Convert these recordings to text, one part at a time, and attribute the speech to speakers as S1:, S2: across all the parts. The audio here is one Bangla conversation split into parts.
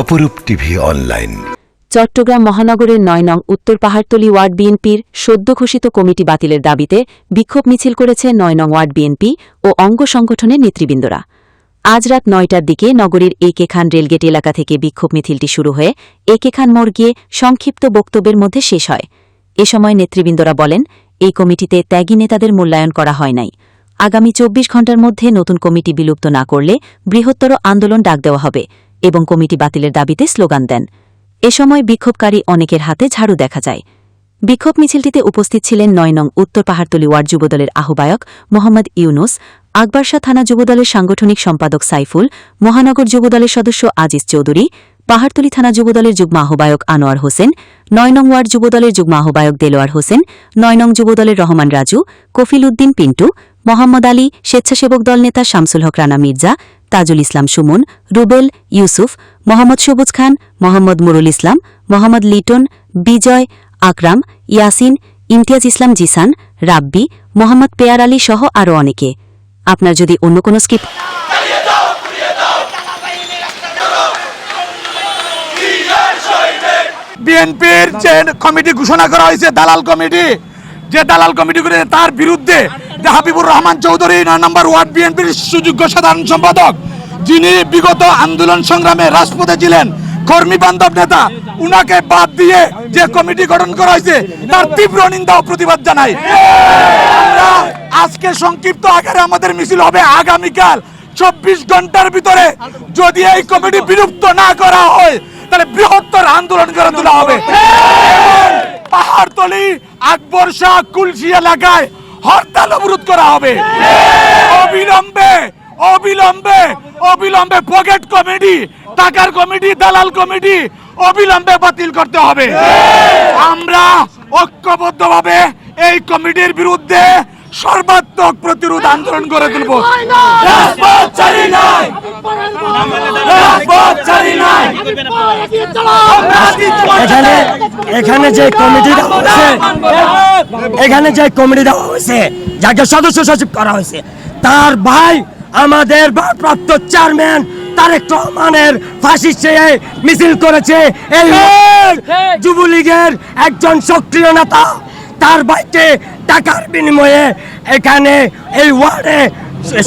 S1: অপরূপ টিভি অনলাইন।
S2: চট্টগ্রাম মহানগরের নয় নং উত্তর পাহাড়তলী ওয়ার্ড বিএনপির সদ্য ঘোষিত কমিটি বাতিলের দাবিতে বিক্ষোভ মিছিল করেছে নয় নং ওয়ার্ড বিএনপি ও অঙ্গ সংগঠনের নেতৃবৃন্দরা। আজ রাত নয়টার দিকে নগরীর এ কে খান রেলগেট এলাকা থেকে বিক্ষোভ মিছিলটি শুরু হয়ে এ কে খান মোড় গিয়ে সংক্ষিপ্ত বক্তব্যের মধ্যে শেষ হয়। এ সময় নেতৃবৃন্দরা বলেন, এই কমিটিতে ত্যাগী নেতাদের মূল্যায়ন করা হয় নাই। আগামী চব্বিশ ঘণ্টার মধ্যে নতুন কমিটি বিলুপ্ত না করলে বৃহত্তর আন্দোলন ডাক দেওয়া হবে। এবং কমিটি বাতিলের দাবিতে স্লোগান দেন। এ সময় বিক্ষোভকারী অনেকের হাতে ঝাড়ু দেখা যায়। বিক্ষোভ মিছিলটিতে উপস্থিত ছিলেন নয় নং উত্তর পাহাড়তলী ওয়ার্ড যুবদলের আহ্বায়ক মোহাম্মদ ইউনুস, আকবরশাহ থানা যুবদলের সাংগঠনিক সম্পাদক সাইফুল, মহানগর যুবদলের সদস্য আজিজ চৌধুরী, পাহাড়তলী থানা যুবদলের যুগ্ম আহ্বায়ক আনোয়ার হোসেন, নয় নং ওয়ার্ড যুবদলের যুগ্ম আহ্বায়ক দেলোয়ার হোসেন, নয় নং যুবদলের রহমান রাজু, কফিল উদ্দিন পিন্টু, মোহাম্মদ আলী স্বেচ্ছাসেবক দল নেতা শামসুল হক রানা মির্জা তাজুল ইসলাম সুমন, রুবেল, ইউসুফ, মোহাম্মদ সবুজ খান, মোহাম্মদ মুরুল ইসলাম, মোহাম্মদ লিটন, বিজয়, আকরাম, ইয়াসিন, ইমতিয়াজ ইসলাম জিসান, রাব্বি, মোহাম্মদ পেয়ার আলী সহ আরও অনেকে। আপনার যদি অন্য কোনো স্কিপ
S3: বিএনপির যে কমিটি ঘোষণা করা হয়েছে, দালাল কমিটি, যে দালাল কমিটি করে তার বিরুদ্ধে হাবিবুর রহমান চৌধুরী, নয় নম্বর ওয়ার্ড বিএনপির সুযোগ্য সাধারণ সম্পাদক, যিনি বিগত আন্দোলন সংগ্রামে রাজপথে ছিলেন, কর্মী বান্ধব নেতা, উনাকে বাদ দিয়ে যে কমিটি গঠন করা হয়েছে, তার তীব্র নিন্দা ও প্রতিবাদ জানাই। আজকে সংক্ষিপ্ত আকারে আমাদের মিছিল হবে আগামীকাল চব্বিশ ঘণ্টার ভিতরে। যদি এই কমিটি বিলুপ্ত না করা হয়, তাহলে বৃহত্তর আন্দোলন করে তোলা হবে। পাহাড়তলি, আকবর শাহ, কুলসি এলাকায় হরতাল অবরোধ করা হবে। অবিলম্বে অবিলম্বে অবিলম্বে পকেট কমিটি টাকার কমিটি দালাল কমিটি অবিলম্বে বাতিল করতে হবে। আমরা ঐক্যবদ্ধভাবে এই কমিটির বিরুদ্ধে সর্বাত্মক প্রতিরোধ আন্দোলন করে তুলব।
S4: এখানে যে কমিটি এখানে যে কমিটি দেওয়া হয়েছে, যাকে সদস্য সচিব করা হয়েছে, তার ভাই আমাদের ভারপ্রাপ্ত চেয়ারম্যান তারেক রহমানের ফাঁসি চেয়ে মিছিল করেছে এই যুবলীগের একজন সক্রিয় নেতা। তার ভাইকে টাকার বিনিময়ে এখানে এই ওয়ার্ডে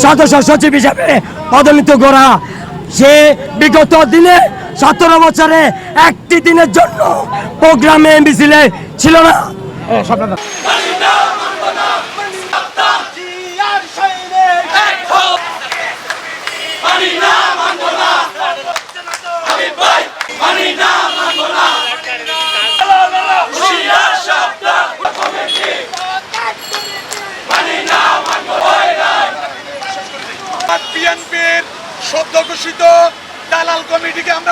S4: সদস্য সচিব হিসাবে পদোন্নীত করা। সে বিগত দিনে সতেরো বছরে একটি দিনের জন্য প্রোগ্রামে মিছিলে ছিল না।
S3: সদ্য ঘোষিত দালাল কমিটিকে আমরা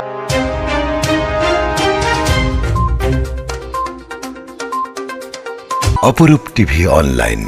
S1: অপরূপ টিভি অনলাইন।